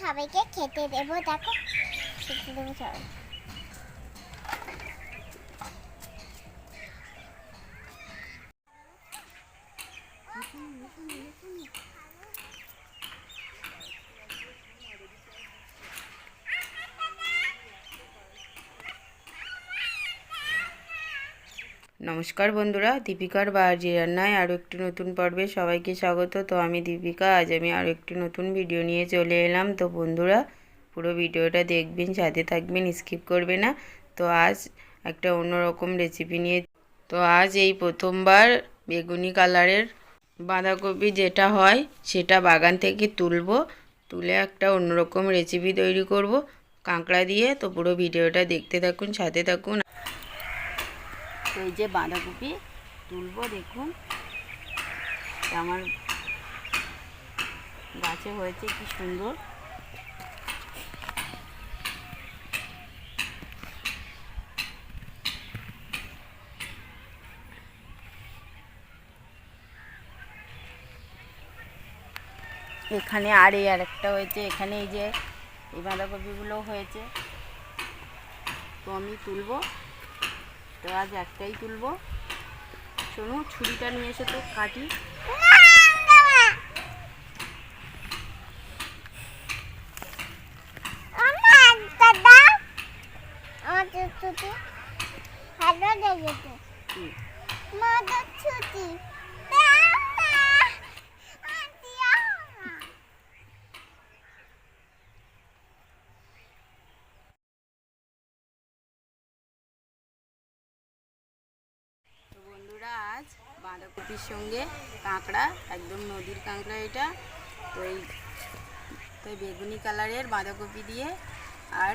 সবাইকে খেতে দেবো দেখো। খেতে দেবো সবাই নমস্কার বন্ধুরা, দীপিকার বাজি রান্নায় আরও একটি নতুন পর্বে সবাইকে স্বাগত। তো আমি দীপিকা, আজ আমি আরও একটি নতুন ভিডিও নিয়ে চলে এলাম। তো বন্ধুরা, পুরো ভিডিওটা দেখবেন, সাথে থাকবেন স্কিপ করবে না। তো আজ একটা অন্যরকম রেসিপি নিয়ে, তো আজ এই প্রথমবার বেগুনি কালারের বাঁধাকপি যেটা হয়, সেটা বাগান থেকে তুলব। তুলে একটা অন্যরকম রেসিপি তৈরি করব। কাঁকড়া দিয়ে, তো পুরো ভিডিওটা দেখতে থাকুন, সাথে থাকুন। তো এই যে বাঁধাকপি তুলব, দেখুন। আমার গাছে হয়েছে, কি সুন্দর। এখানে আর এই আরেকটা হয়েছে, এখানে এই যে এই বাঁধাকপিগুলো হয়েছে। তো আমি তুলবো। তো আজ একটাই তুলবো। শোনো ছুরিটা নিয়ে এসে তো কাটি। ছুটি ভালো লেগেছে। মা ছুটি তো বন্ধুরা আজ বাঁধাকপির সঙ্গে কাঁকড়া, একদম নদীর কাঁকড়া এটা। তো এই, তো বেগুনি কালারের বাঁধাকপি দিয়ে আর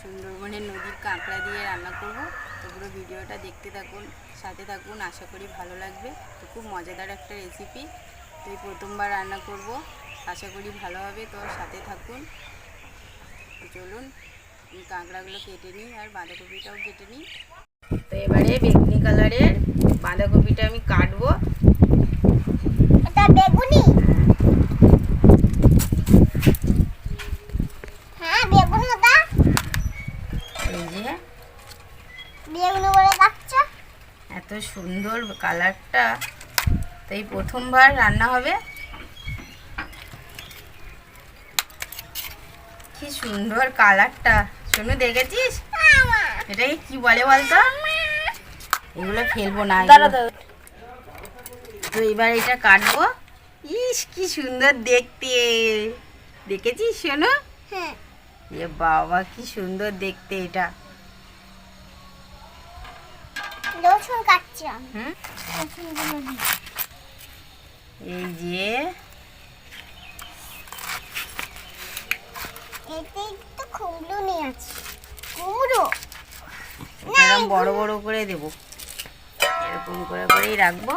সুন্দরবনের নদীর কাঁকড়া দিয়ে রান্না করব। তো পুরো ভিডিওটা দেখতে থাকুন, সাথে থাকুন, আশা করি ভালো লাগবে। তো খুব মজাদার একটা রেসিপি তো এই প্রথমবার রান্না করব, আশা করি ভালো হবে। তো সাথে থাকুন। চলুন কাঁকড়াগুলো কেটে নিই আর বাঁধাকপিটাও কেটে নিই। তো এবারে বাঁধাকপিটা আমি কাটবো। এটা বেগুনি। হ্যাঁ বেগুন ওটা। এই যে। বেগুন বলে কাটছো। এত সুন্দর কালারটা। তো এই প্রথমবার রান্না হবে। কি সুন্দর কালারটা। শোনো দেখেছিস? এটাকে কি বলে বলতো? এগুলো ফেলব না তো এবার এটা কাটবো। ইস কি সুন্দর দেখতে। দেখেছিস শোনো হ্যাঁ। এ বাবা কি সুন্দর দেখতে এটা। রসুন এই যে এতে তো কুমড়ো নিয়ে আছে। কুমড়ো বড় বড় করে দেব। এরকম করে করেই রাখব।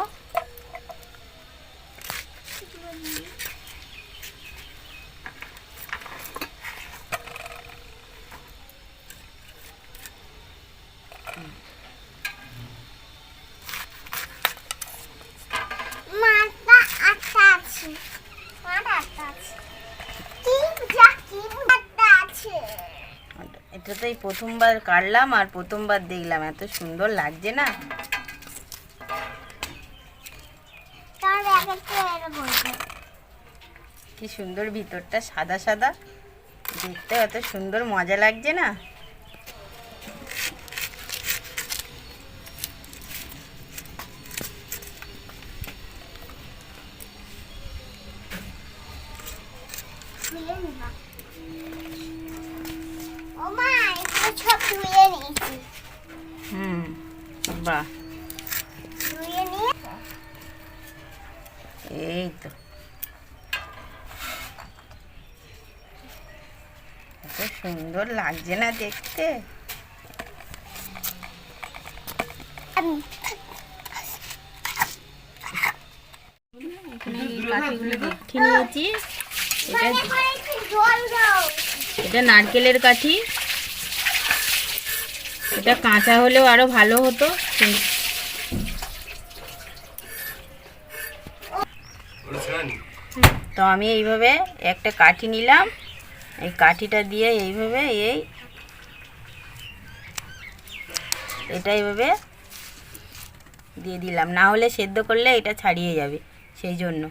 এটা তো এই প্রথমবার কাটলাম আর প্রথমবার দেখলাম। এত সুন্দর লাগছে না তাহলে এক একটা এরকম করে। কি সুন্দর ভিতরটা সাদা সাদা। দেখতে এত সুন্দর মজা লাগছে না? হুম বাহ। এই তো এত সুন্দর লাগছে না দেখতে। আমি এখানে এই কাঠিগুলো দেখে নিয়েছি। এটা এটা নারকেলের কাঠি। এটা কাঁচা হলেও আরও ভালো হতো। তো আমি এইভাবে একটা কাঠি নিলাম। এই কাঠিটা দিয়ে এইভাবে এই এটা এইভাবে দিয়ে দিলাম না হলে সেদ্ধ করলে এটা ছাড়িয়ে যাবে সেই জন্য।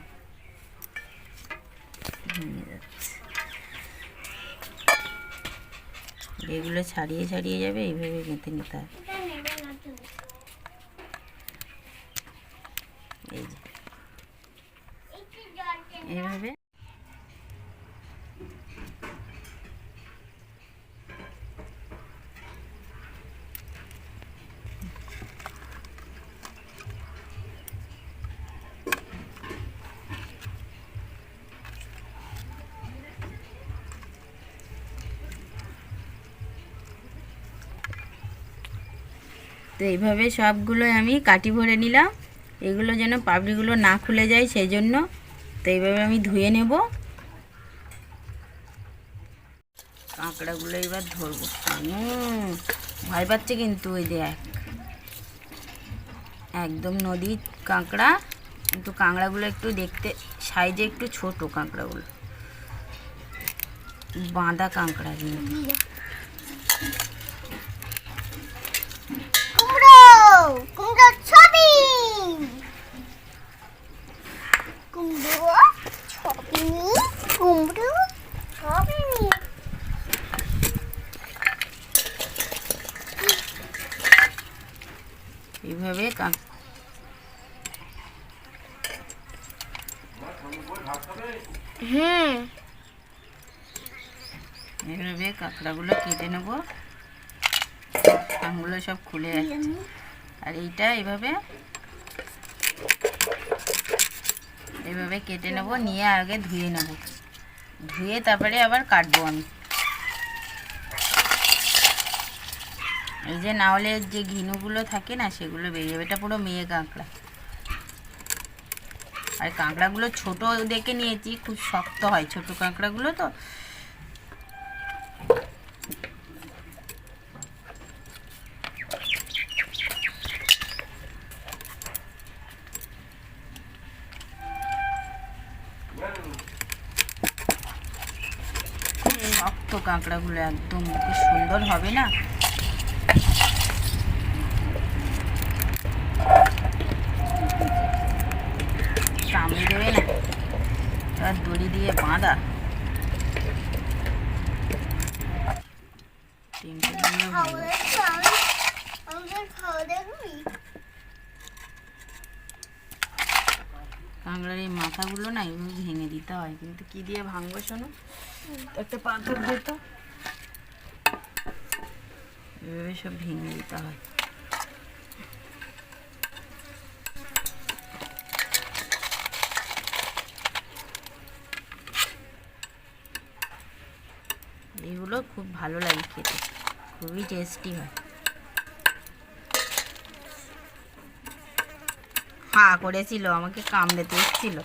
এগুলো ছাড়িয়ে ছাড়িয়ে যাবে, এইভাবে মেতে নিতে হবে তো এইভাবে সবগুলো আমি কাটি ভরে নিলাম। এগুলো যেন পাপড়িগুলো না খুলে যায় সেই জন্য তো এইভাবে আমি ধুয়ে নেব। কাঁকড়াগুলো এবার ধরবো। ভয় পাচ্ছে কিন্তু ওই দেখ একদম নদীর কাঁকড়া। কিন্তু কাঁকড়াগুলো একটু দেখতে, সাইজে একটু ছোট কাঁকড়াগুলো। বাঁধা কাঁকড়া কিন্তু। কুমড়ো ছবি। কুমড়ো ছবি কুমড়ো ছবি এইভাবে কাঁক হুম। এইভাবে কাঁকড়াগুলো কেটে নেব। কানগুলো সব খুলে যাচ্ছে আর এইটা এইভাবে এইভাবে কেটে নেব, নিয়ে আগে ধুয়ে নেব। ধুয়ে তারপরে আবার কাটবো আমি। এই যে না হলে যে ঘিনুগুলো থাকে না, সেগুলো বেরিয়ে যাবে। এটা পুরো মেয়ে কাঁকড়া। আর কাঁকড়াগুলো ছোট দেখে নিয়েছি, খুব শক্ত হয়। ছোট কাঁকড়াগুলো তো শক্ত কাঁকড়াগুলো একদম কি সুন্দর হবে না? এবার দড়ি দিয়ে বাঁধা। কাঁকড়ার এই মাথাগুলো না এগুলো ভেঙে দিতে হয়। কিন্তু কি দিয়ে ভাঙবো শোনো? একটা পাথর দিত এভাবে সব ভেঙে দিতে হয়। এগুলো খুব ভালো লাগে খেতে, খুবই টেস্টি হয়। হা করেছিল, আমাকে কামড়েতে এসেছিল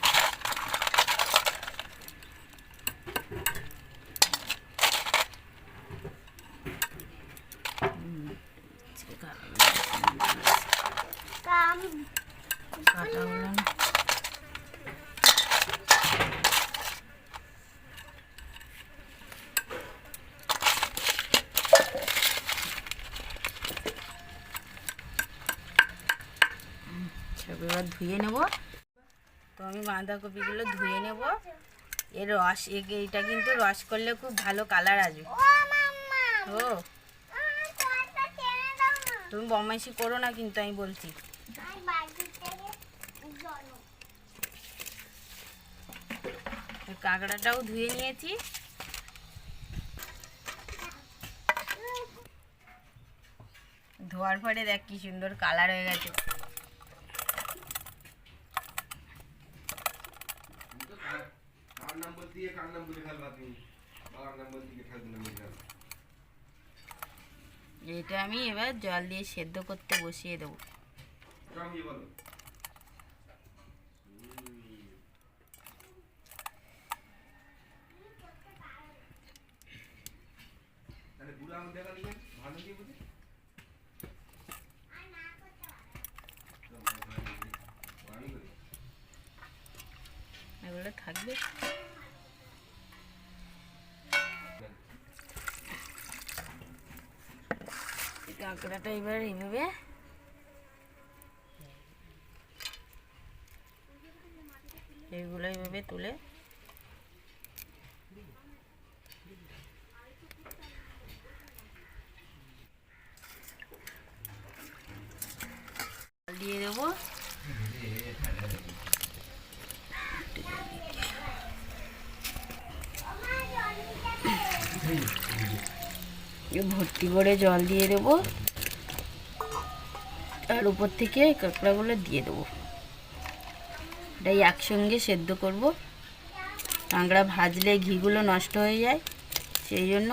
কাটাগুলো এবার ধুয়ে নেব। তো আমি বাঁধাকপিগুলো ধুয়ে নেব। এর রস এটা কিন্তু রস করলে খুব ভালো কালার আসবে। ও। তুমি বদমাইশি করো না কিন্তু আমি বলছি। কাঁকড়াটাও ধুয়ে নিয়েছি ধোয়ার পরে দেখ কি সুন্দর কালার হয়ে গেছে। এটা আমি এবার জল দিয়ে সেদ্ধ করতে বসিয়ে দেবো জঙ্গি তাহলে বুড়ো দেখা ভালো দিয়ে বুঝে থাকবে কাঁকড়াটা এবার নেবে এইগুলো এইভাবে তুলে। দিয়ে দেবো। ভর্তি করে জল দিয়ে দেবো। আর উপর থেকে কাঁকড়াগুলো দিয়ে দেবো। এটাই একসঙ্গে সেদ্ধ করব। কাঁকড়া ভাজলে ঘিগুলো নষ্ট হয়ে যায় সেই জন্য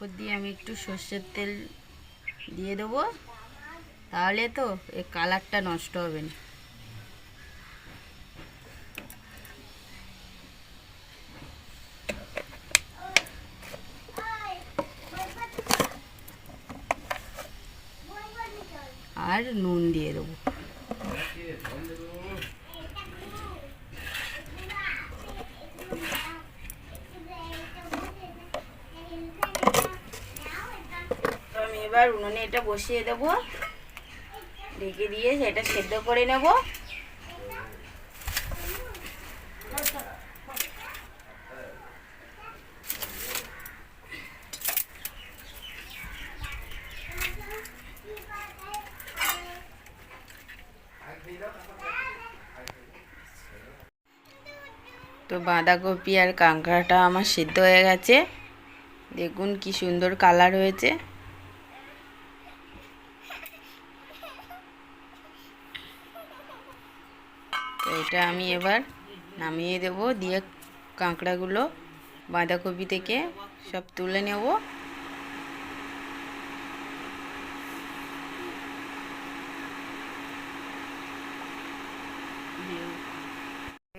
উপর দিয়ে আমি একটু সর্ষের তেল দিয়ে দেবো। তাহলে তো এই কালারটা নষ্ট হবে না আর নুন দিয়ে দেবো তো আমি এবার উনুনে এটা বসিয়ে দেব। ঢেকে দিয়ে সেটা সেদ্ধ করে নেব। তো বাঁধাকপি আর কাঁকড়াটা আমার সিদ্ধ হয়ে গেছে। দেখুন কি সুন্দর কালার হয়েছে তো এটা আমি এবার নামিয়ে দেব। দিয়ে কাঁকড়াগুলো বাঁধাকপি থেকে সব তুলে নেব।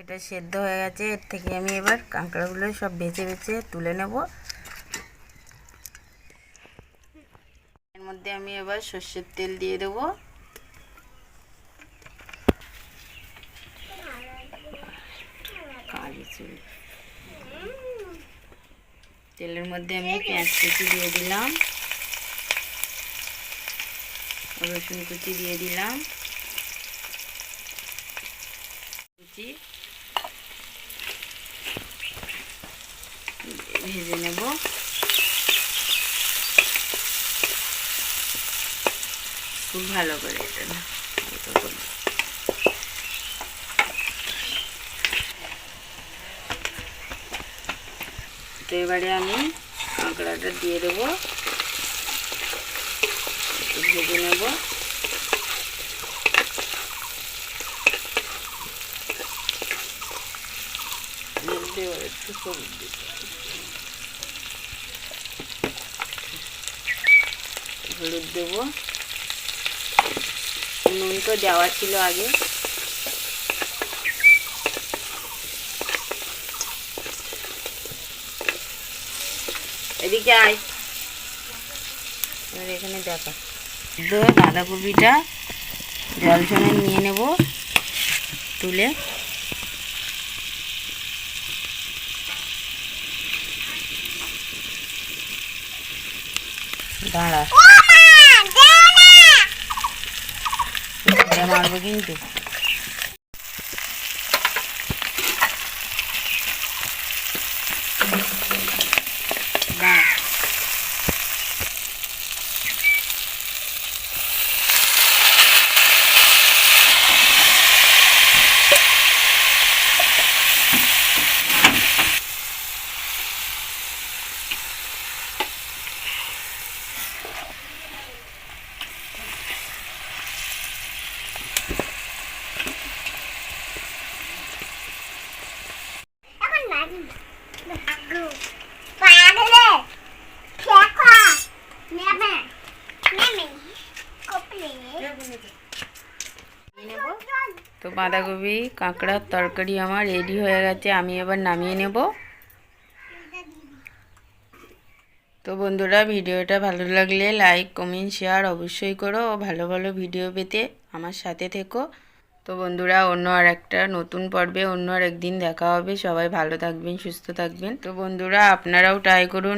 এটা সেদ্ধ হয়ে গেছে, এর থেকে আমি এবার কাঁকড়াগুলো সব বেছে বেছে তুলে নেব। এর মধ্যে আমি এবার সর্ষের তেল দিয়ে দেবো কালি চুল তেলের মধ্যে আমি পেঁয়াজ কুচি দিয়ে দিলাম। রসুন কুচি দিয়ে দিলাম। কুচি ভেজে নেব। খুব ভালো করে এটা না হালকা করে। তো এবারে আমি কাঁকড়াটা দিয়ে দেবো। ভেজে নেব। হলুদ দেবো। নুন তো দেওয়া ছিল আগে। এদিকে আয়। এবার এখানে দেখা। বাঁধাকপিটা জল সমেত নিয়ে নেব তুলে। দাঁড়া। মারবো কিন্তু। তো বাঁধাকপি কাঁকড়ার তরকারি আমার রেডি হয়ে গেছে, আমি এবার নামিয়ে নেব। তো বন্ধুরা, ভিডিওটা ভালো লাগলে লাইক কমেন্ট শেয়ার অবশ্যই করো। ও ভালো ভালো ভিডিও পেতে আমার সাথে থেকো। তো বন্ধুরা, অন্য আর একটা নতুন পর্বে অন্য আর একদিন দেখা হবে। সবাই ভালো থাকবেন, সুস্থ থাকবেন। তো বন্ধুরা, আপনারাও ট্রাই করুন।